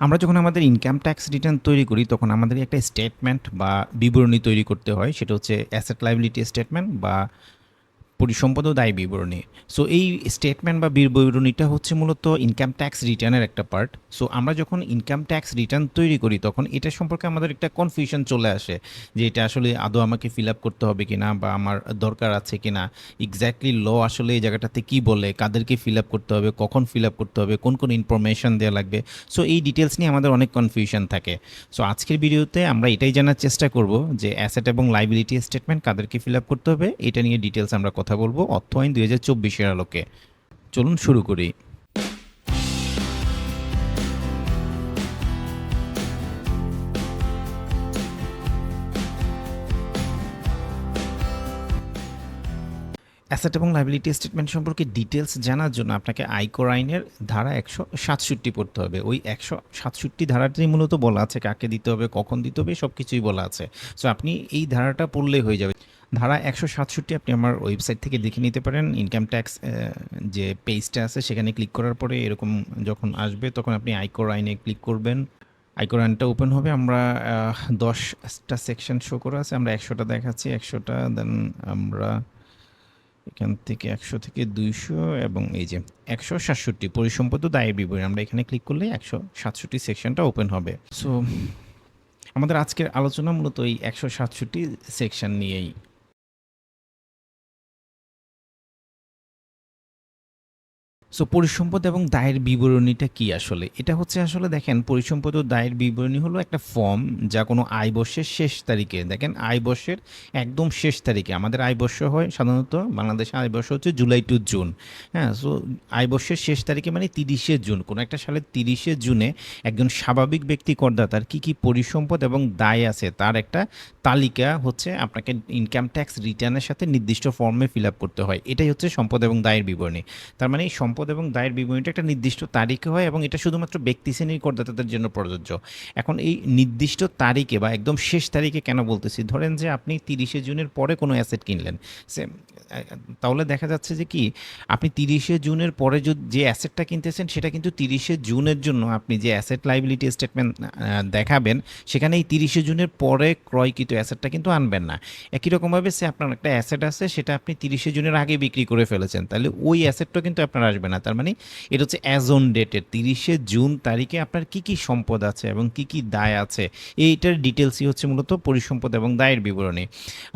আমরা যখন আমাদের ইনকাম ট্যাক্স রিটার্ন তৈরি করি, তখন আমাদের একটা স্টেটমেন্ট বা বিবরণী তৈরি করতে হয়। সেটা হচ্ছে অ্যাসেট লাইবিলিটি স্টেটমেন্ট বা পরিসম্পদ ও দায় বিবরণী। সো এই স্টেটমেন্ট বা বিবরণীটা হচ্ছে মূলত ইনকাম ট্যাক্স রিটার্নের একটা পার্ট সো আমরা যখন ইনকাম ট্যাক্স রিটার্ন তৈরি করি, তখন এটা সম্পর্কে আমাদের একটা কনফিউশন চলে আসে যে এটা আসলে আদৌ আমাকে ফিল আপ করতে হবে কি না বা আমার দরকার আছে কি না এক্স্যাক্টলি ল আসলে এই জায়গাটাতে কি বলে, কাদেরকে ফিল আপ করতে হবে, কখন ফিল আপ করতে হবে, কোন কোন ইনফরমেশন দেওয়া লাগবে। সো এই ডিটেলস নিয়ে আমাদের অনেক কনফিউশন থাকে। সো আজকের ভিডিওতে আমরা এটাই জানার চেষ্টা করব যে অ্যাসেট এবং লাইবিলিটি স্টেটমেন্ট কাদেরকে ফিল আপ করতে হবে, এটা নিয়ে ডিটেলস আমরা কথা বলব অর্থ আইন দুই হাজার চব্বিশের আলোকে। চলুন শুরু করি। অ্যাসেট এবং লাইবিলিটি স্টেটমেন্ট সম্পর্কে ডিটেলস জানার জন্য আপনাকে আয়কর আইনের ধারা একশো সাতষট্টি পড়তে হবে। ওই একশো সাতষট্টি ধারাটাই মূলত বলা আছে কাকে দিতে হবে, কখন দিতে হবে সব কিছুই বলা আছে। সো আপনি এই ধারাটা পড়লেই হয়ে যাবে। ধারা একশো সাতষট্টি আপনি আমার ওয়েবসাইট থেকে দেখে নিতে পারেন। ইনকাম ট্যাক্স যে পেজটা আছে, সেখানে ক্লিক করার পরে এরকম যখন আসবে, তখন আপনি আয়কর আইনে ক্লিক করবেন। আয়কর আইনটা ওপেন হবে। আমরা দশটা সেকশন শো করা আছে। আমরা একশোটা দেখাচ্ছি। একশোটা দেন আমরা এখান থেকে একশো থেকে দুইশো এবং এই যে একশো সাতষট্টি পরিসম্পদ দায়ের বিবরণী। আমরা এখানে ক্লিক করলে একশো সাতষট্টি সেকশনটা ওপেন হবে। সো আমাদের আজকের আলোচনা মূলত এই একশো সাতষট্টি সেকশন নিয়েই। সো পরিসম্পদ এবং দায়ের বিবরণীটা কি আসলে? এটা হচ্ছে আসলে দেখেন, পরিসম্পদ ও দায়ের বিবরণী হলো একটা ফর্ম যা কোনো আয় বর্ষের শেষ তারিখে। দেখেন, আয় বর্ষের একদম শেষ তারিখে। আমাদের আয় বর্ষ হয় সাধারণত বাংলাদেশে আয় বর্ষ হচ্ছে জুলাই টু জুন। হ্যাঁ সো আয় বর্ষের শেষ তারিখে মানে তিরিশে জুন। কোনো একটা সালের তিরিশে জুনে একজন স্বাভাবিক ব্যক্তি করদাতার কী কী পরিসম্পদ এবং দায় আছে তার একটা তালিকা হচ্ছে আপনাকে ইনকাম ট্যাক্স রিটার্নের সাথে নির্দিষ্ট ফর্মে ফিল আপ করতে হয়। এটাই হচ্ছে সম্পদ এবং দায়ের বিবরণী। তার মানে এই সম্পদ এবং দায়ের বিবরণীটা একটা নির্দিষ্ট তারিখে হয় এবং এটা শুধুমাত্র ব্যক্তি শ্রেণির করদাতাদের জন্য প্রযোজ্য। এখন এই নির্দিষ্ট তারিখে বা একদম শেষ তারিখে কেন বলতেছি? ধরেন যে আপনি তিরিশে জুনের পরে কোনো অ্যাসেট কিনলেন। সে, তাহলে দেখা যাচ্ছে যে কি, আপনি তিরিশে জুনের পরে যে অ্যাসেটটা কিনতেছেন, সেটা কিন্তু তিরিশে জুনের জন্য আপনি যে অ্যাসেট লাইবিলিটি স্টেটমেন্ট দেখাবেন, সেখানে এই তিরিশে জুনের পরে ক্রয়কৃত অ্যাসেটটা কিন্তু আনবেন না। একই রকমভাবে সে আপনার একটা অ্যাসেট আছে, সেটা আপনি তিরিশে জুনের আগে বিক্রি করে ফেলেছেন। তাহলে ওই অ্যাসেটটা কিন্তু আপনার আসবে তার মানে এটা হচ্ছে অ্যাজ অন ডেটের তিরিশে জুন তারিখে আপনার কি কি সম্পদ আছে এবং কি কি দায় আছে, এইটার ডিটেলসই হচ্ছে মূলত পরিসম্পদ এবং দায়ের বিবরণী।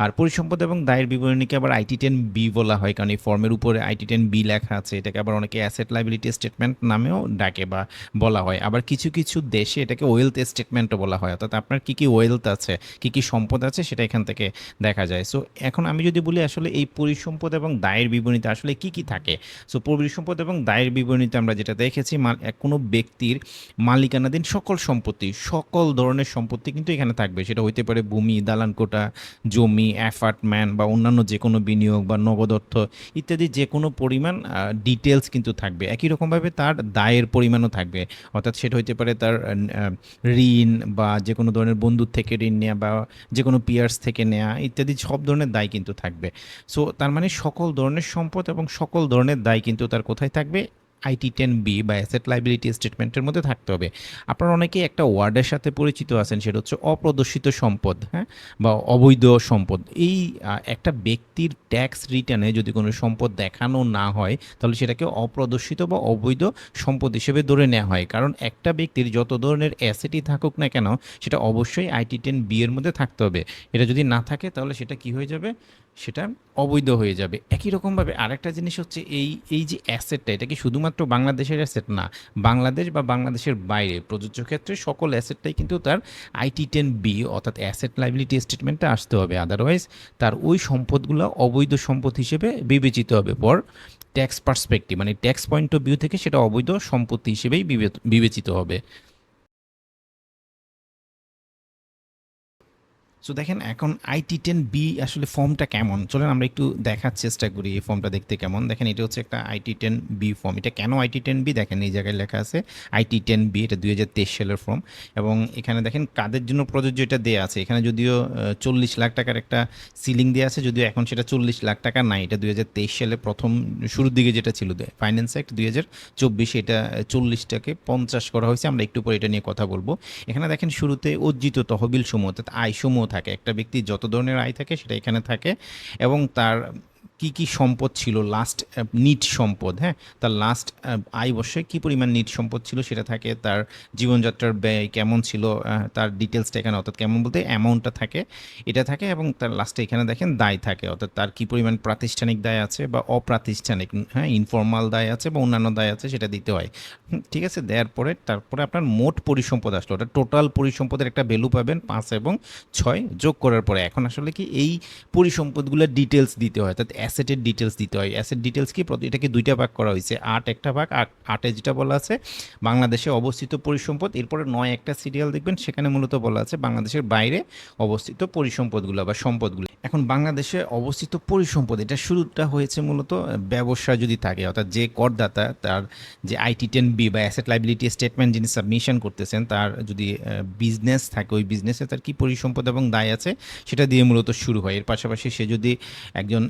আর পরিসম্পদ এবং দায়ের বিবরণীকে আবার আইটি টেন বি বলা হয়, কারণ এই ফর্মের উপরে আইটি টেন বি লেখা আছে, এটাকে আবার অনেকে অ্যাসেট লাইবিলিটি স্টেটমেন্ট নামেও ডাকে বা বলা হয়। আবার কিছু কিছু দেশে এটাকে ওয়েলথ স্টেটমেন্টও বলা হয়, অর্থাৎ আপনার কী কী ওয়েলথ আছে, কী কী সম্পদ আছে, সেটা এখান থেকে দেখা যায়। সো এখন আমি যদি বলি আসলে এই পরিসম্পদ এবং দায়ের বিবরণীতে আসলে কি কি থাকে সো পরিসম্পদ এবং দায়ের বিবরণীতে আমরা যেটা দেখেছি কোনো ব্যক্তির মালিকানাধীন সকল সম্পত্তি, সকল ধরনের সম্পত্তি কিন্তু এখানে থাকবে। সেটা হইতে পারে ভূমি, দালান কোটা জমি অ্যাপার্টমেন্ট বা অন্যান্য যে কোনো বিনিয়োগ বা নগদ অর্থ ইত্যাদি যে কোনো পরিমাণ ডিটেলস কিন্তু থাকবে। একই রকমভাবে তার দায়ের পরিমাণও থাকবে। অর্থাৎ সেটা হইতে পারে তার ঋণ বা যে কোনো ধরনের বন্ধুর থেকে ঋণ নেওয়া বা যে কোনো পিয়ার্স থেকে নেওয়া ইত্যাদি সব ধরনের দায় কিন্তু থাকবে। সো তার মানে সকল ধরনের সম্পদ এবং সকল ধরনের দায় কিন্তু তার কোথায় থাকবে আইটি টেন বি বা অ্যাসেট লাইবিলিটি স্টেটমেন্টের মধ্যে থাকতে হবে। আপনারা অনেকেই একটা ওয়ার্ডের সাথে পরিচিত আছেন, সেটা হচ্ছে অপ্রদর্শিত সম্পদ হ্যাঁ? বা অবৈধ সম্পদ। এই একটা ব্যক্তির ট্যাক্স রিটার্নে যদি কোনো সম্পদ দেখানো না হয়, তাহলে সেটাকে অপ্রদর্শিত বা অবৈধ সম্পদ হিসেবে ধরে নেওয়া হয়। কারণ একটা ব্যক্তির যত ধরনের অ্যাসেটই থাকুক না কেন, সেটা অবশ্যই আইটি টেন বি এর মধ্যে থাকতে হবে। এটা যদি না থাকে, তাহলে সেটা কি হয়ে যাবে? সেটা অবৈধ হয়ে যাবে। একই রকমভাবে আরেকটা জিনিস হচ্ছে এই এই যে অ্যাসেটটা এটা কি শুধুমাত্র বাংলাদেশের অ্যাসেট না, বাংলাদেশ বা বাংলাদেশের বাইরে প্রযোজ্য ক্ষেত্রে সকল অ্যাসেটটাই কিন্তু তার আইটি টেন বি অর্থাৎ অ্যাসেট লাইবিলিটি স্টেটমেন্টটা আসতে হবে। আদারওয়াইজ তার ওই সম্পদগুলো অবৈধ সম্পদ হিসেবে বিবেচিত হবে পর ট্যাক্স পার্সপেক্টিভ মানে ট্যাক্স পয়েন্ট অফ ভিউ থেকে সেটা অবৈধ সম্পত্তি হিসেবেই বিবে- বিবেচিত হবে। সো দেখেন, এখন আইটি টেন বি আসলে ফর্মটা কেমন? চলেন, আমরা একটু দেখার চেষ্টা করি এই ফর্মটা দেখতে কেমন। দেখেন, এটা হচ্ছে একটা আইটি টেন বি ফর্ম এটা কেন আইটি টেন বি দেখেন, এই জায়গায় লেখা আছে আইটি টেন বি এটা দুই হাজার তেইশ সালের ফর্ম এবং এখানে দেখেন, কাদের জন্য প্রযোজ্য এটা দেওয়া আছে। এখানে যদিও চল্লিশ লাখ টাকার একটা সিলিং দেওয়া আছে, যদিও এখন সেটা চল্লিশ লাখ টাকা নাই। এটা দুই হাজার তেইশ সালে প্রথম শুরুর দিকে যেটা ছিল ফাইন্যান্স অ্যাক্ট দুই হাজার চব্বিশে এটা চল্লিশটাকে পঞ্চাশ করা হয়েছে। আমরা একটু পরে এটা নিয়ে কথা বলব। এখানে দেখেন, শুরুতে অর্জিত তহবিল সমূহ, অর্থাৎ আয় সমূহ থাকে। একটা ব্যক্তি যত ধরনের আয় থাকে সেটা এখানে থাকে এবং তার কি কি সম্পদ ছিল? লাস্ট নিট সম্পদ হ্যাঁ? তার লাস্ট আয় বসে কী পরিমাণ নিট সম্পদ ছিল সেটা থাকে? তার জীবনযাত্রার ব্যয় কেমন ছিল? তার ডিটেলসটা এখানে অর্থাৎ কেমন বলতে অ্যামাউন্টটা থাকে, এটা থাকে এবং তার লাস্টে এখানে দেখেন দায় থাকে। অর্থাৎ তার কী পরিমাণ প্রাতিষ্ঠানিক দায় আছে বা অপ্রাতিষ্ঠানিক হ্যাঁ? ইনফর্মাল দায় আছে বা অন্যান্য দায় আছে সেটা দিতে হয়। ঠিক আছে? দেওয়ার পরে তারপরে আপনার মোট পরিসম্পদ আসলো। ওটা টোটাল পরিসম্পদের একটা ভ্যালু পাবেন পাঁচ এবং ছয় যোগ করার পরে। এখন আসলে কি এই পরিসম্পদগুলোর ডিটেলস দিতে হয়? অর্থাৎ অ্যাসেটের ডিটেলস দিতে হয়। অ্যাসেট ডিটেলস কি? এটাকে দুইটা ভাগ করা হয়েছে। আট একটা ভাগ আট যেটা বলা আছে, বাংলাদেশে অবস্থিত পরিসম্পদ। এরপরে নয় একটা সিরিয়াল দেখবেন, সেখানে মূলত বলা আছে বাংলাদেশের বাইরে অবস্থিত পরিসম্পদগুলো বা সম্পদগুলো। এখন বাংলাদেশে অবস্থিত পরিসম্পদ, এটা শুরুটা হয়েছে মূলত ব্যবসা যদি থাকে, অর্থাৎ যে করদাতা, তার যে আইটি টেন বি বা অ্যাসেট লাইবিলিটি স্টেটমেন্ট যিনি সাবমিশন করতেছেন, তার যদি বিজনেস থাকে, ওই বিজনেসে তার কি পরিসম্পদ এবং দায় আছে, সেটা দিয়ে মূলত শুরু হয়। এর পাশাপাশি সে যদি একজন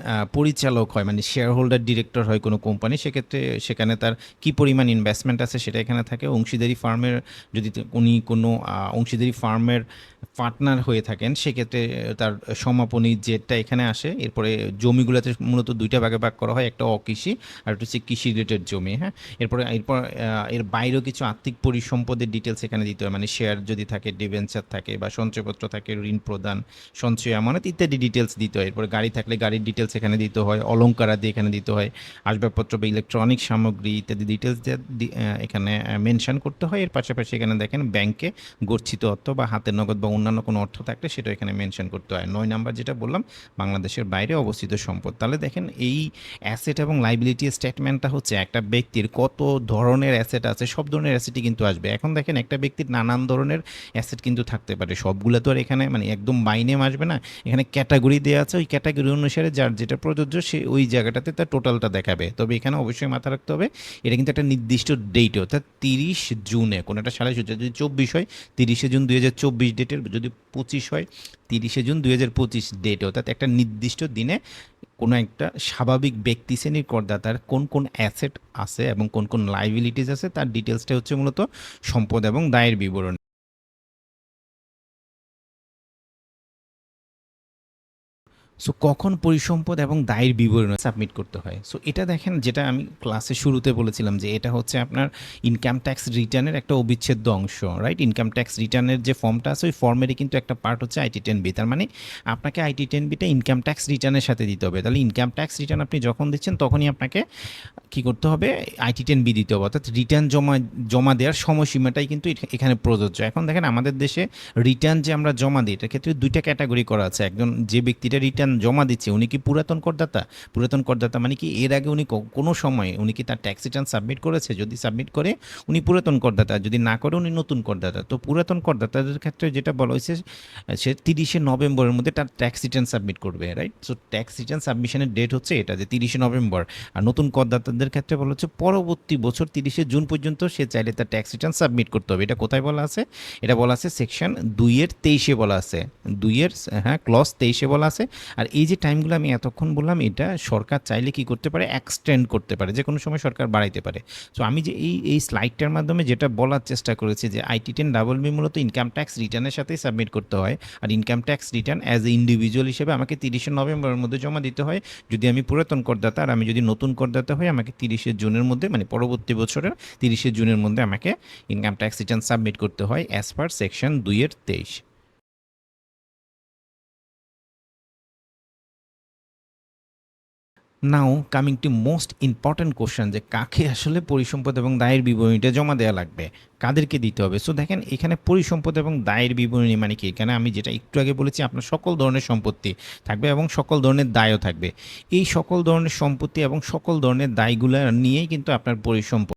পরিচালক হয় মানে শেয়ার হোল্ডার ডিরেক্টর হয় কোনো কোম্পানি সেক্ষেত্রে সেখানে তার কি পরিমাণ ইনভেস্টমেন্ট আছে সেটা এখানে থাকে। অংশীদারি ফার্মের যদি উনি কোনো অংশীদারি ফার্মের পার্টনার হয়ে থাকেন, সেক্ষেত্রে তার সমাপনী যেটা এখানে আসে। এরপরে জমিগুলোতে মূলত দুইটা ভাগে ভাগ করা হয়, একটা অকৃষি আর একটা হচ্ছে কৃষি রিলেটেড জমি হ্যাঁ? এরপরে, এরপর এর বাইরেও কিছু আর্থিক পরিসম্পদের ডিটেলস এখানে দিতে হয় মানে শেয়ার যদি থাকে ডিভেঞ্চার থাকে বা সঞ্চয়পত্র থাকে, ঋণ প্রদান, সঞ্চয় আমানত ইত্যাদি ডিটেলস দিতে হয়। এরপরে গাড়ি থাকলে গাড়ির ডিটেলস এখানে দিতে হয় অলঙ্কার আদি এখানে দিতে হয়, আসবাবপত্র বা ইলেকট্রনিক সামগ্রী ইত্যাদি ডিটেলস এখানে মেনশন করতে হয়। এর পাশাপাশি এখানে দেখেন ব্যাংকে গচ্ছিত অর্থ বা হাতের নগদ বা অন্যান্য কোনো অর্থ থাকলে সেটা এখানে মেনশন করতে হয়। নয় নাম্বার যেটা বললাম, বাংলাদেশের বাইরে অবস্থিত সম্পদ। তাহলে দেখেন এই অ্যাসেট এবং লাইবিলিটি স্টেটমেন্টটা হচ্ছে একটা ব্যক্তির কত ধরনের অ্যাসেট আছে, সব ধরনের অ্যাসেটই কিন্তু আসবে। এখন দেখেন একটা ব্যক্তির নানান ধরনের অ্যাসেট কিন্তু থাকতে পারে। সবগুলো তো আর এখানে মানে একদম বাইনেম আসবে না। এখানে ক্যাটাগরি দেওয়া আছে, ওই ক্যাটাগরি অনুসারে যার যেটা প্রযোজ্য সে ওই জায়গাটাতে তার টোটালটা দেখাবে। তবে এখানে অবশ্যই মাথা রাখতে হবে, এটা কিন্তু একটা নির্দিষ্ট ডেটে অর্থাৎ তিরিশ জুনে কোনো একটা সালে, যদি চব্বিশ হয়, তিরিশে জুন দুই হাজার চব্বিশ ডেটের যদি পঁচিশ হয়, তিরিশে জুন দুই হাজার পঁচিশ ডেটে অর্থাৎ একটা নির্দিষ্ট দিনে কোনো একটা স্বাভাবিক ব্যক্তি শ্রেণির করদাতার কোন কোন অ্যাসেট আছে এবং কোন কোন লাইবিলিটিস আছে, তার ডিটেলসটা হচ্ছে মূলত সম্পদ এবং দায়ের বিবরণ। সো কখন পরিসম্পদ এবং দায়ের বিবরণী সাবমিট করতে হয়? সো এটা দেখেন, যেটা আমি ক্লাসে শুরুতে বলেছিলাম যে এটা হচ্ছে আপনার ইনকাম ট্যাক্স রিটার্নের একটা অবিচ্ছেদ্য অংশ রাইট ইনকাম ট্যাক্স রিটার্নের যে ফর্মটা আছে, ওই ফর্মেরই কিন্তু একটা পার্ট হচ্ছে আইটি টেন বি তার মানে আপনাকে আইটি টেন বিটা ইনকাম ট্যাক্স রিটার্নের সাথে দিতে হবে। তাহলে ইনকাম ট্যাক্স রিটার্ন আপনি যখন দিচ্ছেন, তখনই আপনাকে কি করতে হবে? আইটি টেন বি দিতে হবে। অর্থাৎ রিটার্ন জমা জমা দেওয়ার সময়সীমাটাই কিন্তু এখানে প্রযোজ্য। এখন দেখেন, আমাদের দেশে রিটার্ন যে আমরা জমা দিই, এটার ক্ষেত্রে দুইটা ক্যাটাগরি করা আছে। একজন যে ব্যক্তিটা রিটার্ন জমা দিচ্ছে? উনি কি পুরাতন করদাতা? পুরাতন করদাতা মানে কি এর আগে উনি কোনো সময় উনি কি তার ট্যাক্স রিটার্ন সাবমিট করেছে? যদি সাবমিট করে, উনি পুরাতন করদাতা। যদি না করে, উনি নতুন করদাতা। তো পুরাতন করদাতাদের ক্ষেত্রে যেটা বলা হয়েছে, সে তিরিশে নভেম্বরের মধ্যে তার ট্যাক্স রিটার্ন সাবমিট করবে রাইট সো ট্যাক্স রিটার্ন সাবমিশনের ডেট হচ্ছে এটা, যে তিরিশে নভেম্বর। আর নতুন করদাতাদের ক্ষেত্রে বলা হচ্ছে পরবর্তী বছর তিরিশে জুন পর্যন্ত সে চাইলে তার ট্যাক্স রিটার্ন সাবমিট করতে হবে। এটা কোথায় বলা আছে? এটা বলা আছে সেকশন দুইয়ের তেইশে বলা আছে। দুইয়ের হ্যাঁ ক্লস তেইশে বলা আছে। আর এই যে টাইমগুলো আমি এতক্ষণ বললাম, এটা সরকার চাইলে কি করতে পারে? এক্সটেন্ড করতে পারে, যে কোনো সময় সরকার বাড়াইতে পারে। সো আমি যে এই এই স্লাইডটার মাধ্যমে যেটা বলার চেষ্টা করেছি যে আইটি টেন ডাবল বি মূলত ইনকাম ট্যাক্স রিটার্নের সাথেই সাবমিট করতে হয়। আর income tax return as a individual হিসেবে আমাকে তিরিশে নভেম্বরের মধ্যে জমা দিতে হয়। যদি আমি পুরাতন করদাতা আর আমি যদি নতুন করদাতা হই, আমাকে তিরিশে জুনের মধ্যে মানে পরবর্তী বছরের তিরিশে জুনের মধ্যে আমাকে ইনকাম ট্যাক্স রিটার্ন সাবমিট করতে হয় অ্যাজ পার সেকশন দুইয়ের তেইশ। Now coming to most important question যে কাকে আসলে পরিসম্পদ এবং দায়ের বিবরণীটা জমা দেওয়া লাগবে? কাদেরকে দিতে হবে? সো দেখেন, এখানে পরিসম্পদ এবং দায়ের বিবরণী মানে কি? এখানে আমি যেটা একটু আগে বলেছি, আপনার সকল ধরনের সম্পত্তি থাকবে এবং সকল ধরনের দায়ও থাকবে। এই সকল ধরনের সম্পত্তি এবং সকল ধরনের দায়গুলো নিয়েই কিন্তু আপনার পরিসম্পদ।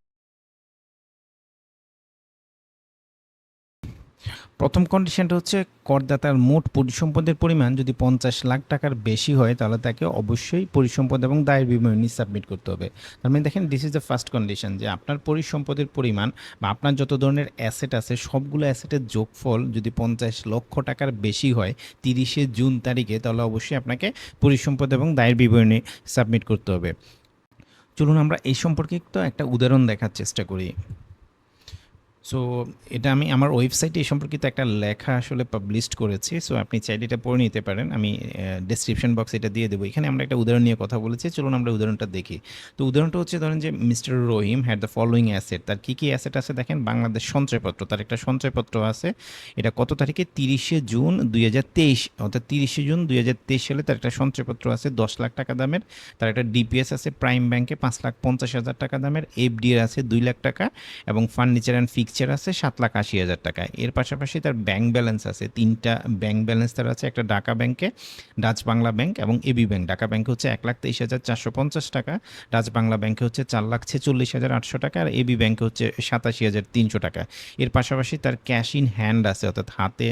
প্রথম কন্ডিশনটা হচ্ছে করদাতার মোট পরিসম্পদের পরিমাণ যদি পঞ্চাশ লাখ টাকার বেশি হয়, তাহলে তাকে অবশ্যই পরিসম্পদ এবং দায়ের বিবরণী সাবমিট করতে হবে। তার মানে দেখেন this is the first condition যে আপনার পরিসম্পদের পরিমাণ বা আপনার যত ধরনের অ্যাসেট আছে, সবগুলো অ্যাসেটের যোগফল যদি পঞ্চাশ লক্ষ টাকার বেশি হয়, তিরিশে জুন তারিখে, তাহলে অবশ্যই আপনাকে পরিসম্পদ এবং দায়ের বিবরণী সাবমিট করতে হবে। চলুন আমরা এই সম্পর্কে একটু উদাহরণ দেখার চেষ্টা করি। সো এটা আমি আমার ওয়েবসাইটে এই সম্পর্কিত একটা লেখা আসলে পাবলিশড করেছি। সো আপনি চাইলে এটা পড়ে নিতে পারেন। আমি ডেসক্রিপশন বক্স এটা দিয়ে দেবো। এখানে আমরা একটা উদাহরণ নিয়ে কথা বলেছি। চলুন আমরা উদাহরণটা দেখি। তো উদাহরণটা হচ্ছে ধরেন যে mister Rahim had the following asset তার কী কী অ্যাসেট আছে দেখেন? বাংলাদেশ সঞ্চয়পত্র। তার একটা সঞ্চয়পত্র আছে। এটা কত তারিখে? তিরিশে জুন দুই হাজার তেইশ। অর্থাৎ তিরিশে জুন দুই হাজার তেইশ সালে তার একটা সঞ্চয়পত্র আছে দশ লাখ টাকা দামের। তার একটা ডিপিএস আছে প্রাইম ব্যাংকে পাঁচ লাখ পঞ্চাশ হাজার টাকা দামের। এফডিআর আছে দুই লাখ টাকা। এবং ফার্নিচার অ্যান্ড ফিক্সচার আছে সাত লাখ আশি হাজার টাকা এর পাশাপাশি তার ব্যাংক ব্যালেন্স আছে। তিনটা ব্যাংক ব্যালেন্স তার আছে, একটা ঢাকা ব্যাংকে, ডাচ বাংলা ব্যাংক এবং এবি ব্যাংক। ঢাকা ব্যাংকে হচ্ছে এক লাখ তেইশ হাজার চারশো পঞ্চাশ টাকা, ডাচ বাংলা ব্যাংকে হচ্ছে চার লাখ ছেচল্লিশ হাজার আটশো টাকা আর এবি ব্যাংকে হচ্ছে সাতাশি হাজার তিনশো টাকা। এর পাশাপাশি তার ক্যাশ ইন হ্যান্ড আছে, অর্থাৎ হাতে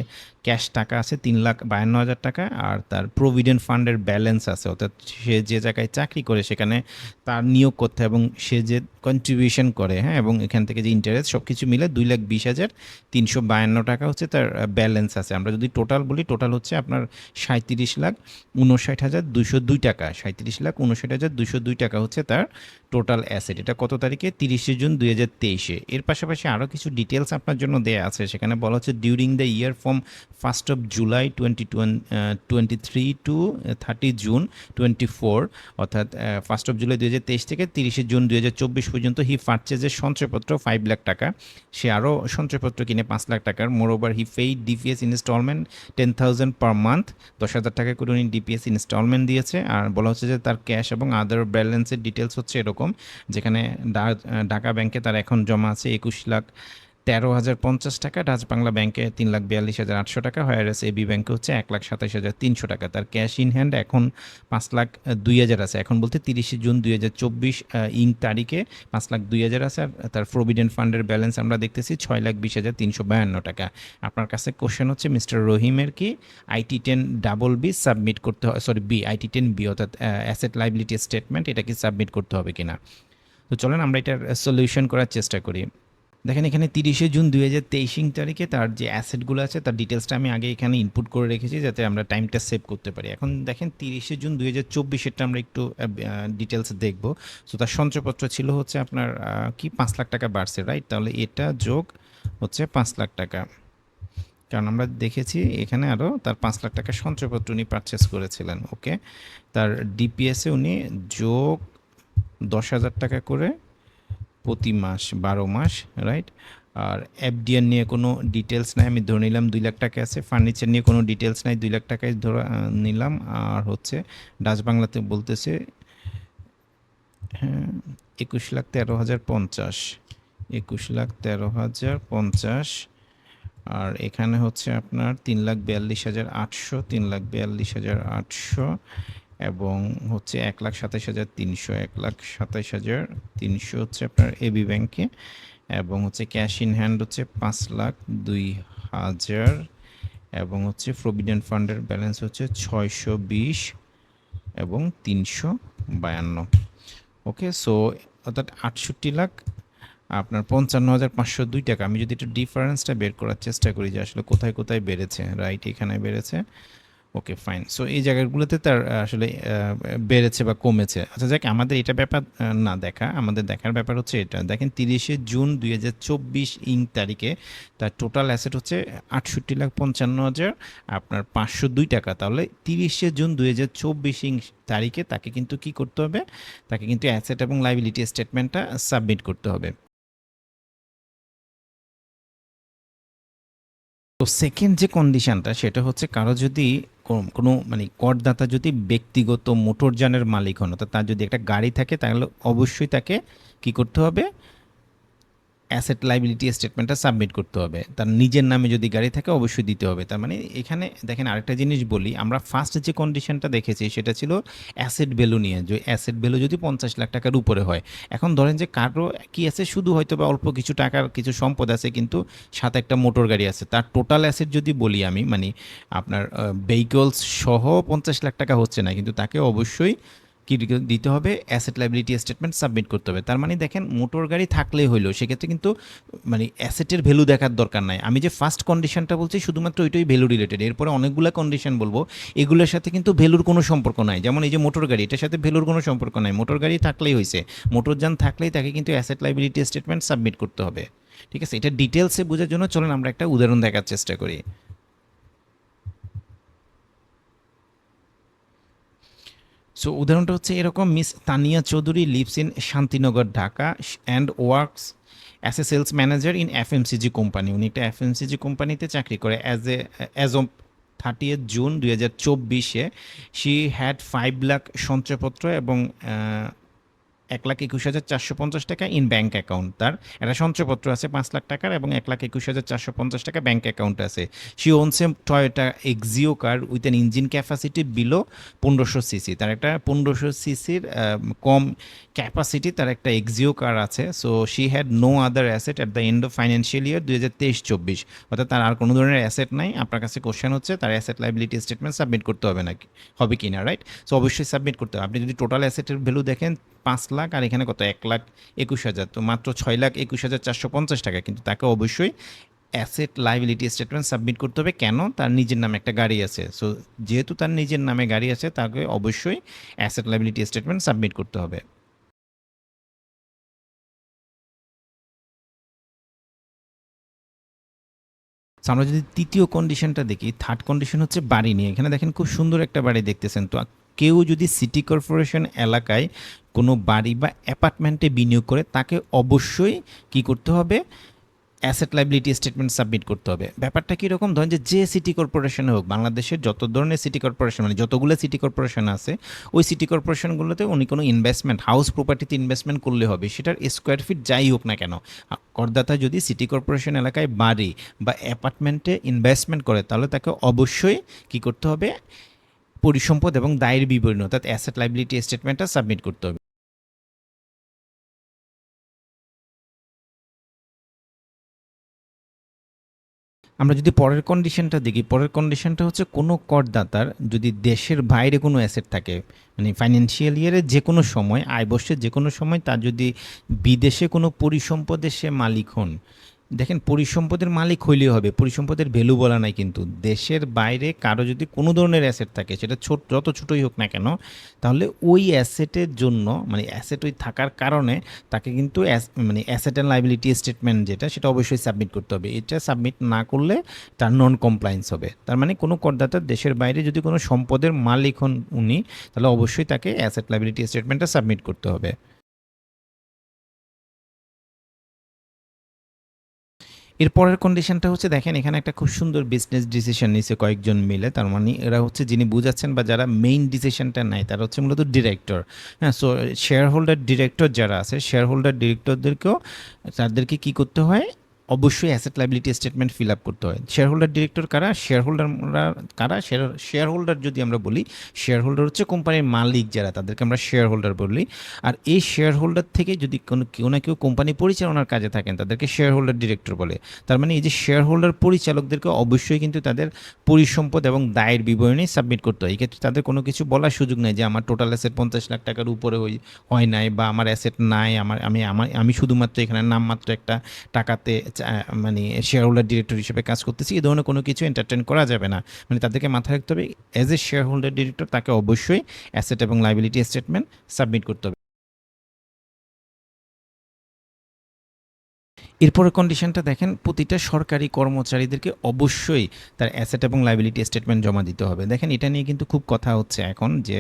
ক্যাশ টাকা আছে তিন লাখ বায়ান্ন হাজার টাকা আর তার প্রভিডেন্ট ফান্ডের ব্যালেন্স আছে, অর্থাৎ সে যে জায়গায় চাকরি করে সেখানে তার নিয়োগ করতে এবং সে যে কন্ট্রিবিউশন করে হ্যাঁ এবং এখান থেকে যে ইন্টারেস্ট সব কিছু মিলে দুই লাখ বিশ হাজার তিনশো বায়ান্ন টাকা হচ্ছে তার ব্যালেন্স আছে। আমরা যদি টোটাল বলি টোটাল হচ্ছে আপনার সাঁত্রিশ লাখ উনষাট হাজার দুশো দুই টাকা। সাঁত্রিশ লাখ উনষাট হাজার দুশো দুই টাকা হচ্ছে তার টোটাল অ্যাসেট এটা কত তারিখে? তিরিশে জুন দুই হাজার তেইশে। এর পাশাপাশি আরও কিছু ডিটেলস আপনার জন্য দেয়া আছে। সেখানে বলা হচ্ছে during the year from first of July twenty twenty three to thirty June twenty four অর্থাৎ ফার্স্ট অফ জুলাই দুই হাজার তেইশ থেকে তিরিশে জুন দুই হাজার চব্বিশ পর্যন্ত হি পারচেজের সঞ্চয়পত্র ফাইভ লাখ টাকা। সে আরও সঞ্চয়পত্র কিনে পাঁচ লাখ টাকার। Moreover he paid DPS instalment ten thousand per month দশ হাজার টাকা করে উনি ডিপিএস ইনস্টলমেন্ট দিয়েছে। আর বলা হচ্ছে যে তার ক্যাশ এবং আদার ব্যালেন্সের ডিটেলস হচ্ছে এরকম, যেখানে ঢাকা ব্যাংকে তার এখন জমা আছে একুশ লাখ তেরো হাজার পঞ্চাশ টাকা, ডাচ বাংলা ব্যাংকে তিন লাখ বিয়াল্লিশ হাজার আটশো টাকা হোয়ারএস এবি ব্যাংকে হচ্ছে এক লাখ সাতাশ হাজার তিনশো টাকা। তার ক্যাশ ইন হ্যান্ড এখন পাঁচ লাখ দুই হাজার আছে। এখন বলতে তিরিশে জুন দুই হাজার চব্বিশ ইং তারিখে পাঁচ লাখ দুই হাজার আছে। আর তার প্রভিডেন্ট ফান্ডের ব্যালেন্স আমরা দেখতেছি ছয় লাখ বিশ হাজার তিনশো বায়ান্ন টাকা। আপনার কাছে কোশ্চেন হচ্ছে, মিস্টার রহিমের কি IT ten double B submit করতে হয় sorry B IT ten B, অর্থাৎ অ্যাসেট লাইবিলিটি স্টেটমেন্ট এটা কি সাবমিট করতে হবে কিনা? তো চলেন আমরা এটার সলিউশন করার চেষ্টা করি। দেখেন, এখানে তিরিশে জুন দুই হাজার তেইশিং তারিখে তার যে অ্যাসেটগুলো আছে, তার ডিটেলসটা আমি আগে এখানে ইনপুট করে রেখেছি যাতে আমরা টাইমটা সেভ করতে পারি। এখন দেখেন, তিরিশে জুন দুই হাজার চব্বিশেরটা আমরা একটু ডিটেলস দেখব। সো তার সঞ্চয়পত্র ছিল হচ্ছে আপনার কি? পাঁচ লাখ টাকা বাড়ছে রাইট তাহলে এটা যোগ হচ্ছে পাঁচ লাখ টাকা। কারণ আমরা দেখেছি এখানে আরও তার পাঁচ লাখ টাকা সঞ্চয়পত্র উনি পারচেস করেছিলেন ওকে তার ডিপিএসে উনি যোগ দশ হাজার টাকা করে প্রতি মাস, বারো মাস রাইট আর এফডিআর নিয়ে কোনো ডিটেলস নাই, আমি ধরে নিলাম দুই লাখ টাকা আছে। ফার্নিচার নিয়ে কোনো ডিটেলস নাই, দুই লাখ টাকায় ধরে নিলাম। আর হচ্ছে, ডাচ বাংলাতে বলতেছে হ্যাঁ একুশ লাখ তেরো হাজার পঞ্চাশ। একুশ লাখ তেরো হাজার পঞ্চাশ। আর এখানে হচ্ছে আপনার তিন লাখ বিয়াল্লিশ হাজার আটশো, তিন লাখ বিয়াল্লিশ হাজার আটশো। এবং হচ্ছে এক লাখ সাতাশ হাজার তিনশো, এক লাখ সাতাশ হাজার তিনশো হচ্ছে আপনার এবি ব্যাংকে এবং হচ্ছে ক্যাশ ইন হ্যান্ড হচ্ছে পাঁচ লাখ দুই হাজার এবং হচ্ছে প্রভিডেন্ট ফান্ডের ব্যালেন্স হচ্ছে ছয়শো বিশ এবং তিনশো বায়ান্ন। ওকে সো অর্থাৎ আটষট্টি লাখ আপনার পঞ্চান্ন হাজার পাঁচশো দুই টাকা। আমি যদি একটু ডিফারেন্সটা বের করার চেষ্টা করি যে আসলে কোথায় কোথায় বেড়েছে রাইট এখানে বেড়েছে। ওকে ফাইন সো এই জায়গাগুলোতে তার আসলে বেড়েছে বা কমেছে। আচ্ছা যাক, আমাদের এটা ব্যাপার না দেখা। আমাদের দেখার ব্যাপার হচ্ছে এটা। দেখেন, তিরিশে জুন দুই হাজার চব্বিশ ইং তারিখে তার টোটাল অ্যাসেট হচ্ছে আটষট্টি লাখ পঞ্চান্ন হাজার, আপনার পাঁচশো দুই টাকা। তাহলে তিরিশে জুন দুই হাজার চব্বিশ ইং তারিখে তাকে কিন্তু কি করতে হবে? তাকে কিন্তু অ্যাসেট এবং লাইবিলিটি স্টেটমেন্টটা সাবমিট করতে হবে। তো সেকেন্ড যে কন্ডিশনটা সেটা হচ্ছে কারও যদি কোন- মানে করদাতা যদি ব্যক্তিগত মোটরযানের মালিক হন তার যদি একটা গাড়ি থাকে, তাহলে অবশ্যই তাকে কি করতে হবে? অ্যাসেট লাইবিলিটি স্টেটমেন্টটা সাবমিট করতে হবে। তার নিজের নামে যদি গাড়ি থাকে, অবশ্যই দিতে হবে। তার মানে এখানে দেখেন আরেকটা জিনিস বলি, আমরা ফার্স্ট যে কন্ডিশনটা দেখেছি, সেটা ছিল অ্যাসেট ভ্যালু নিয়ে। যে অ্যাসেট ভ্যালু যদি পঞ্চাশ লাখ টাকার উপরে হয়, এখন ধরেন যে কারও কি আছে, শুধু হয়তো বা অল্প কিছু টাকার কিছু সম্পদ আছে, কিন্তু সাথে একটা মোটর গাড়ি আছে। তার টোটাল অ্যাসেট যদি বলি আমি মানে আপনার ভেহিকলস সহ পঞ্চাশ লাখ টাকা হচ্ছে না, কিন্তু তাকে অবশ্যই কি দিতে হবে? অ্যাসেট লাইবিলিটি স্টেটমেন্ট সাবমিট করতে হবে। তার মানে দেখেন, মোটর গাড়ি থাকলেই হইল, সেক্ষেত্রে কিন্তু মানে অ্যাসেটের ভ্যালু দেখার দরকার নাই। আমি যে ফার্স্ট কন্ডিশনটা বলছি, শুধুমাত্র ওইটাই ভ্যালু রিলেটেড এরপরে অনেকগুলো কন্ডিশন বলব, এগুলোর সাথে কিন্তু ভ্যালুর কোনো সম্পর্ক নাই। যেমন এই যে মোটর গাড়ি, এটার সাথে ভ্যালুর কোনো সম্পর্ক নাই। মোটর গাড়ি থাকলেই হয়েছে মোটরযান থাকলেই তাকে কিন্তু অ্যাসেট লাইবিলিটি স্টেটমেন্ট সাবমিট করতে হবে। ঠিক আছে? এটা ডিটেলসে বোঝার জন্য চলেন আমরা একটা উদাহরণ দেখার চেষ্টা করি। সো উদাহরণটা হচ্ছে এরকম, miss Tania Chowdhury lives in Shantinagar, Dhaka and works as a sales manager in FMCG company উনি একটা এফএমসিজি কোম্পানিতে চাকরি করে। As a as of thirtieth June দুই হাজার চব্বিশে শি হ্যাড ফাইভ লাখ সঞ্চয়পত্র এবং এক লাখ একুশ হাজার চারশো পঞ্চাশ টাকা ইন ব্যাঙ্ক অ্যাকাউন্ট তার। একটা সঞ্চয়পত্র আছে পাঁচ লাখ টাকার এবং এক লাখ একুশ হাজার চারশো পঞ্চাশ টাকা ব্যাঙ্ক অ্যাকাউন্ট আছে। She owns a Toyota Axio car with an engine capacity below পনেরোশো সিসি। তার একটা পনেরোশো সিসির কম ক্যাপাসিটি তার একটা এক্সিও কার আছে। So she had no other asset at the end of financial year দুই হাজার তেইশ চব্বিশ। অর্থাৎ তার আর কোনো ধরনের অ্যাসেট নাই। আপনার কাছে কোশ্চেন হচ্ছে, তার অ্যাসেট লাইবিলিটি স্টেটমেন্ট সাবমিট করতে হবে নাকি? হবে কি না রাইট সো অবশ্যই সাবমিট করতে হবে। আপনি যদি টোটাল অ্যাসেটের ভ্যালু দেখেন, পাঁচ লাখ আর এখানে কত? এক লাখ একুশ হাজার। তো মাত্র ছয় লাখ একুশ হাজার চারশো পঞ্চাশ টাকা। কিন্তু তাকে অবশ্যই অ্যাসেট লাইবিলিটি স্টেটমেন্ট সাবমিট করতে হবে। কেন? তার নিজের নামে একটা গাড়ি আছে। সো যেহেতু তার নিজের নামে গাড়ি আছে, তাকে অবশ্যই অ্যাসেট লাইবিলিটি স্টেটমেন্ট সাবমিট করতে হবে। আমরা যদি তৃতীয় কন্ডিশনটা দেখি থার্ড কন্ডিশন হচ্ছে বাড়ি নিয়ে। এখানে দেখেন খুব সুন্দর একটা বাড়ি দেখতেছেন। তো কেউ যদি সিটি কর্পোরেশন এলাকায় কোনো বাড়ি বা অ্যাপার্টমেন্টে বিনিয়োগ করে, তাকে অবশ্যই কি করতে হবে? অ্যাসেট লাইবিলিটি স্টেটমেন্ট সাবমিট করতে হবে। ব্যাপারটা কীরকম ধরেন যে যে সিটি কর্পোরেশনে হোক, বাংলাদেশের যত ধরনের সিটি কর্পোরেশন মানে যতগুলো সিটি কর্পোরেশন আছে, ওই সিটি কর্পোরেশনগুলোতে উনি কোনো ইনভেস্টমেন্ট হাউস প্রপার্টিতে ইনভেস্টমেন্ট করলে হবে। সেটার স্কোয়ার ফিট যাই হোক না কেন, করদাতা যদি সিটি কর্পোরেশন এলাকায় বাড়ি বা অ্যাপার্টমেন্টে ইনভেস্টমেন্ট করে, তাহলে তাকে অবশ্যই কি করতে হবে? পরিসম্পদ এবং দায়ের বিবরণী, অর্থাৎ অ্যাসেট লাইবিলিটি স্টেটমেন্টটা সাবমিট করতে হবে। আমরা যদি পরের কন্ডিশনটা দেখি, পরের কন্ডিশনটা হচ্ছে কোনো করদাতার যদি দেশের বাইরে কোনো অ্যাসেট থাকে মানে ফাইন্যান্সিয়াল ইয়ারে যে কোনো সময়, আয় বর্ষের যে কোনো সময় তার যদি বিদেশে কোনো পরিসম্পদের সে মালিক হন দেখেন, পরিসম্পদের মালিক হইলেই হবে। পরিসম্পদের ভ্যালু বলা নাই কিন্তু। দেশের বাইরে কারও যদি কোনো ধরনের অ্যাসেট থাকে, সেটা ছোট, যত ছোটোই হোক না কেন, তাহলে ওই অ্যাসেটের জন্য মানে অ্যাসেট ওই থাকার কারণে তাকে কিন্তু মানে অ্যাসেট অ্যান্ড লাইবিলিটি স্টেটমেন্ট যেটা, সেটা অবশ্যই সাবমিট করতে হবে। এটা সাবমিট না করলে তার নন কমপ্লায়েন্স হবে। তার মানে কোনো করদাতা দেশের বাইরে যদি কোনো সম্পদের মালিক হন উনি, তাহলে অবশ্যই তাকে অ্যাসেট লাইবিলিটি স্টেটমেন্টটা সাবমিট করতে হবে। এর পরের কন্ডিশনটা হচ্ছে, দেখেন, এখানে একটা খুব সুন্দর বিজনেস ডিসিশন নিছে কয়েকজন মিলে। তার মানে এরা হচ্ছে যিনি বুঝাচ্ছেন বা যারা মেইন ডিসিশনটা নেয়, তারা হচ্ছে মূলত ডিরেক্টর হ্যাঁ সো শেয়ার হোল্ডার ডিরেক্টর যারা আছে শেয়ার হোল্ডার ডিরেক্টরদেরকেও তাদেরকে কী করতে হয়? অবশ্যই asset liability statement fill up করতে হয়। শেয়ার হোল্ডার ডিরেক্টর কারা? শেয়ার হোল্ডাররা কারা? শেয়ার শেয়ার হোল্ডার যদি আমরা বলি শেয়ার হোল্ডার হচ্ছে কোম্পানির মালিক যারা, তাদেরকে আমরা শেয়ার হোল্ডার বলি। আর এই শেয়ার হোল্ডার থেকে যদি কোনো, কেউ না কেউ কোম্পানি পরিচালনার কাজে থাকেন, তাদেরকে শেয়ার হোল্ডার ডিরেক্টর বলে। তার মানে এই যে শেয়ার হোল্ডার পরিচালকদেরকে অবশ্যই কিন্তু তাদের পরিসম্পদ এবং দায়ের বিবরণী সাবমিট করতে হয়। এক্ষেত্রে তাদের কোনো কিছু বলার সুযোগ নেই যে, আমার টোটাল অ্যাসেট পঞ্চাশ লাখ টাকার উপরে হয় নাই বা আমার অ্যাসেট নাই, আমার, আমি আমার, আমি শুধুমাত্র এখানে নামমাত্র একটা টাকাতে মানে শেয়ার হোল্ডার ডিরেক্টর হিসেবে কাজ করতেছি এই ধরনের কোনো কিছু এন্টারটেন করা যাবে না। মানে তাদেরকে মাথায় রাখতে হবে as a share holder director তাকে অবশ্যই অ্যাসেট এবং লাইবিলিটি স্টেটমেন্ট সাবমিট করতে হবে। এরপরের কন্ডিশনটা দেখেন, প্রতিটা সরকারি কর্মচারীদেরকে অবশ্যই তার অ্যাসেট এবং লাইবিলিটি স্টেটমেন্ট জমা দিতে হবে। দেখেন, এটা নিয়ে কিন্তু খুব কথা হচ্ছে এখন যে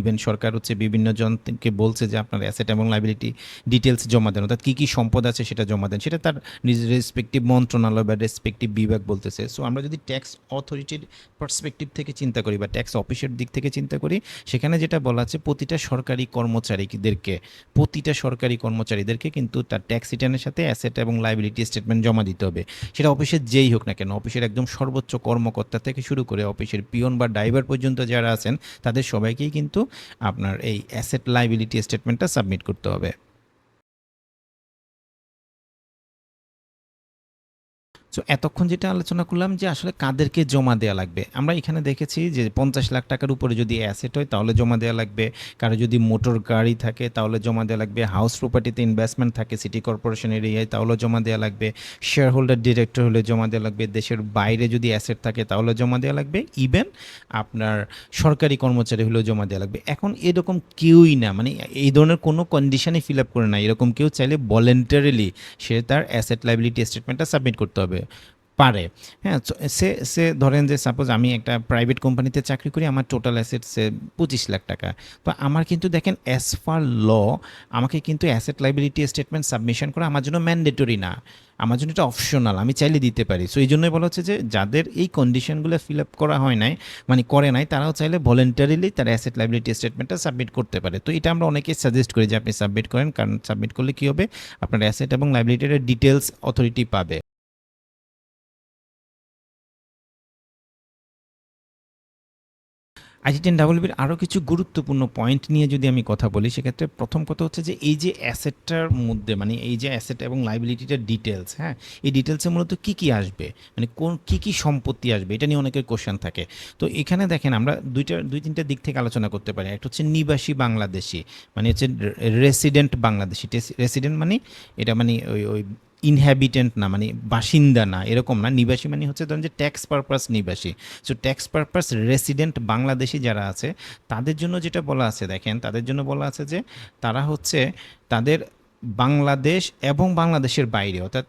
ইভেন সরকার হচ্ছে বিভিন্ন জনকে বলছে যে, আপনার অ্যাসেট এবং লাইবিলিটি ডিটেলস জমা দেন। অর্থাৎ কী কী সম্পদ আছে সেটা জমা দেন। সেটা তার নিজের রেসপেক্টিভ মন্ত্রণালয় বা রেসপেক্টিভ বিভাগ বলতেছে। সো আমরা যদি ট্যাক্স অথরিটির পার্সপেক্টিভ থেকে চিন্তা করি বা ট্যাক্স অফিসের দিক থেকে চিন্তা করি, সেখানে যেটা বলা আছে, প্রতিটা সরকারি কর্মচারীদেরকে, প্রতিটা সরকারি কর্মচারীদেরকে কিন্তু তার ট্যাক্স রিটার্নের সাথে অ্যাসেট এবং এবং লাইবিলিটি স্টেটমেন্ট জমা দিতে হবে। সেটা অফিসের যেই হোক না কেন অফিসের একদম সর্বোচ্চ কর্মকর্তা থেকে শুরু করে অফিসের পিয়ন বা ড্রাইভার পর্যন্ত যারা আছেন, তাদের সবাইকেই কিন্তু আপনার এই অ্যাসেট লাইবিলিটি স্টেটমেন্টটা সাবমিট করতে হবে। সো এতক্ষণ যেটা আলোচনা করলাম যে আসলে কাদেরকে জমা দেওয়া লাগবে। আমরা এখানে দেখেছি যে পঞ্চাশ লাখ টাকার উপরে যদি অ্যাসেট হয়, তাহলে জমা দেওয়া লাগবে। কারও যদি মোটর গাড়ি থাকে, তাহলে জমা দেওয়া লাগবে। হাউস প্রপার্টিতে ইনভেস্টমেন্ট থাকে সিটি কর্পোরেশন এরিয়ায় তাহলে জমা দেওয়া লাগবে। শেয়ার হোল্ডার ডিরেক্টর হলে জমা দেওয়া লাগবে। দেশের বাইরে যদি অ্যাসেট থাকে, তাহলে জমা দেওয়া লাগবে। ইভেন আপনার সরকারি কর্মচারী হলেও জমা দেওয়া লাগবে। এখন এরকম কেউই না মানে এই ধরনের কোনো কন্ডিশনই ফিল আপ করে না। এরকম কেউ চাইলে ভলেন্টারিলি সে তার অ্যাসেট লাইবিলিটি স্টেটমেন্টটা সাবমিট করতে হবে। পারে। হ্যাঁ সে সে ধরেন যে সাপোজ আমি একটা প্রাইভেট কোম্পানিতে চাকরি করি, আমার টোটাল অ্যাসেট সে পঁচিশ লাখ টাকা। তো আমার কিন্তু দেখেন অ্যাজ ফার ল আমাকে কিন্তু অ্যাসেট লাইবিলিটি স্টেটমেন্ট সাবমিশন করা আমার জন্য ম্যান্ডেটরি না। আমার জন্য এটা অপশনাল আমি চাইলে দিতে পারি। সো এই জন্যই বলা হচ্ছে যে যাদের এই কন্ডিশনগুলো ফিল আপ করা হয় নাই মানে করে নাই, তারাও চাইলে ভলেন্টারিলি তার অ্যাসেট লাইবিলিটি স্টেটমেন্টটা সাবমিট করতে পারে। তো এটা আমরা অনেকেই সাজেস্ট করি যে আপনি সাবমিট করেন, কারণ সাবমিট করলে কী হবে? আপনার অ্যাসেট এবং লাইবিলিটির ডিটেলস অথরিটি পাবে। আইটি টেন ডাবল বির আরও কিছু গুরুত্বপূর্ণ পয়েন্ট নিয়ে যদি আমি কথা বলি, সেক্ষেত্রে প্রথম কথা হচ্ছে যে এই যে অ্যাসেটটার মধ্যে মানে এই যে অ্যাসেট এবং লাইবিলিটিটার ডিটেলস হ্যাঁ? এই ডিটেলসে মূলত কী কী আসবে? মানে কোন, কী কী সম্পত্তি আসবে? এটা নিয়ে অনেকের কোশ্চেন থাকে। তো এখানে দেখেন আমরা দুইটা, দুই, তিনটা দিক থেকে আলোচনা করতে পারি। একটা হচ্ছে নিবাসী বাংলাদেশি মানে হচ্ছে রেসিডেন্ট বাংলাদেশি। রেসিডেন্ট মানে এটা মানে ওই ওই ইনহ্যাবিটেন্ট না মানে বাসিন্দা না, এরকম না। নিবাসী মানে হচ্ছে ধরেন যে ট্যাক্স পারপাস নিবাসী। So tax purpose resident Bangladeshi যারা আছে, তাদের জন্য যেটা বলা আছে, দেখেন, তাদের জন্য বলা আছে যে, তারা হচ্ছে তাদের বাংলাদেশ এবং বাংলাদেশের বাইরে, অর্থাৎ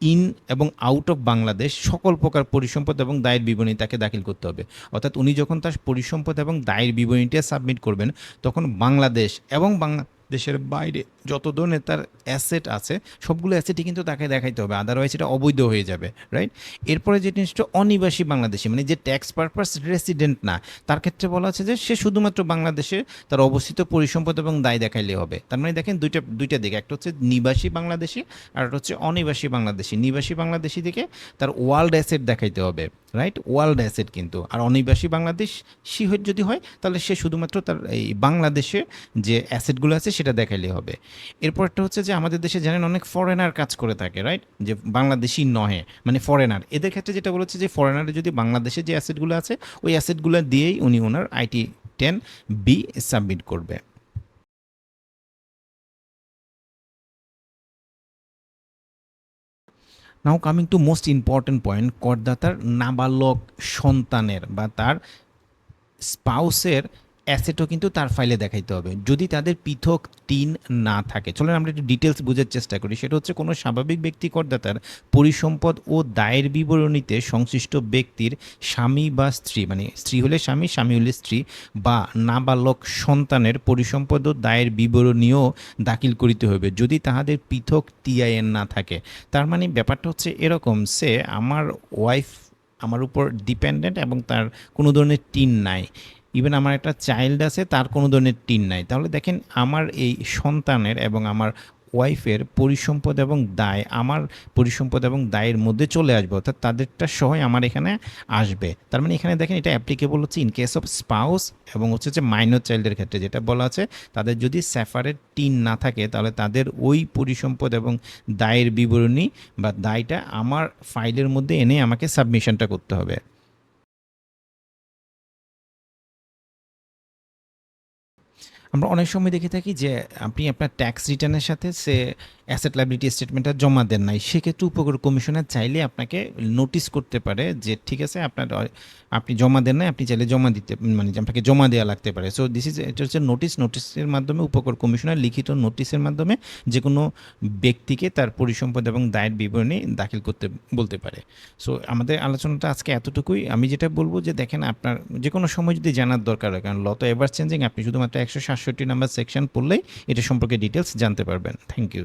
ইন এবং আউট অফ বাংলাদেশ সকল প্রকার পরিসম্পদ এবং দায়ের বিবরণী তাকে দাখিল করতে হবে। অর্থাৎ উনি যখন তার পরিসম্পদ এবং দায়ের বিবরণীটা সাবমিট করবেন, তখন বাংলাদেশ এবং বাংলাদেশের বাইরে যত ধরনের তার অ্যাসেট আছে, সবগুলো অ্যাসেটই কিন্তু তাকে দেখাইতে হবে। আদারওয়াইজ এটা অবৈধ হয়ে যাবে রাইট এরপরে যে জিনিসটা অনিবাসী বাংলাদেশি মানে যে ট্যাক্স পারপাস রেসিডেন্ট না, তার ক্ষেত্রে বলা আছে যে সে শুধুমাত্র বাংলাদেশে তার অবস্থিত পরিসম্পদ এবং দায় দেখাইলে হবে। তার মানে দেখেন দুইটা দুইটা দিকে, একটা হচ্ছে নিবাসী বাংলাদেশি আর একটা হচ্ছে অনিবাসী বাংলাদেশি। নিবাসী বাংলাদেশি দিকে তার ওয়ার্ল্ড অ্যাসেট দেখাইতে হবে রাইট ওয়ার্ল্ড অ্যাসেট কিন্তু। আর অনিবাসী বাংলাদেশ সি যদি হয়, তাহলে সে শুধুমাত্র তার এই বাংলাদেশে যে অ্যাসেটগুলো আছে, সেটা দেখাইলে হবে। এরপর একটা হচ্ছে যে আমাদের দেশে জানেন অনেক ফরেনার কাজ করে থাকে রাইট যে বাংলাদেশি নহে মানে ফরেনার এদের ক্ষেত্রে যেটা বলেছে যে ফরেনারে যদি বাংলাদেশে যে অ্যাসেটগুলো আছে, ওই অ্যাসেটগুলো দিয়েই উনি ওনার আইটি টেন বি সাবমিট করবে। Now coming to most important point করদাতার নাবালক সন্তানের বা তার স্পাউসের অ্যাসেটও কিন্তু তার ফাইলে দেখাইতে হবে। যদি তাদের পৃথক টিন না থাকে, চলেন আমরা একটু ডিটেলস বোঝার চেষ্টা করি। সেটা হচ্ছে কোনো স্বাভাবিক ব্যক্তি করদাতার পরিসম্পদ ও দায়ের বিবরণীতে সংশ্লিষ্ট ব্যক্তির স্বামী বা স্ত্রী মানে স্ত্রী হলে স্বামী স্বামী হলে স্ত্রী, বা নাবালক সন্তানের পরিসম্পদ ও দায়ের বিবরণীও দাখিল করিতে হবে যদি তাহাদের পৃথক টিআইএন না থাকে, তার মানে ব্যাপারটা হচ্ছে এরকম সে আমার ওয়াইফ আমার উপর ডিপেন্ডেন্ট এবং তার কোনো ধরনের টিন নাই। ইভেন আমার একটা চাইল্ড আছে, তার কোনো ধরনের টিন নাই। তাহলে দেখেন, আমার এই সন্তানের এবং আমার ওয়াইফের পরিসম্পদ এবং দায়, আমার পরিসম্পদ এবং দায়ের মধ্যে চলে আসবে, অর্থাৎ তাদেরটা সহই আমার এখানে আসবে। তার মানে এখানে দেখেন, এটা অ্যাপ্লিকেবল হচ্ছে ইন কেস অফ স্পাউস এবং হচ্ছে যে মাইনর চাইল্ডের ক্ষেত্রে, যেটা বলা আছে, তাদের যদি স্যাফারের টিন না থাকে, তাহলে তাদের ওই পরিসম্পদ এবং দায়ের বিবরণী বা দায়টা আমার ফাইলের মধ্যে এনে আমাকে সাবমিশনটা করতে হবে। আমরা অনেক সময় দেখে থাকি যে আপনি আপনার ট্যাক্স রিটার্নের সাথে সে অ্যাসেট লাইবিলিটি স্টেটমেন্টটা জমা দেন নাই। সেক্ষেত্রে উপকর কমিশনার চাইলে আপনাকে নোটিশ করতে পারে যে ঠিক আছে, আপনার, আপনি জমা দেন নাই, আপনি চাইলে জমা দিতে মানে আপনাকে জমা দেওয়া লাগতে পারে। সো দিস ইজ এটা হচ্ছে নোটিশ নোটিশের মাধ্যমে উপকর কমিশনার লিখিত নোটিশের মাধ্যমে যে কোনো ব্যক্তিকে তার পরিসম্পদ এবং দায়ের বিবরণী দাখিল করতে, বলতে পারে। সো আমাদের আলোচনাটা আজকে এতটুকুই। আমি যেটা বলব যে দেখেন আপনার যে কোনো সময় যদি জানার দরকার হয়, কারণ লত এভার চেঞ্জিং আপনি শুধুমাত্র একশো সাতষট্টি নাম্বার সেকশন পড়লেই এটা সম্পর্কে ডিটেলস জানতে পারবেন। Thank you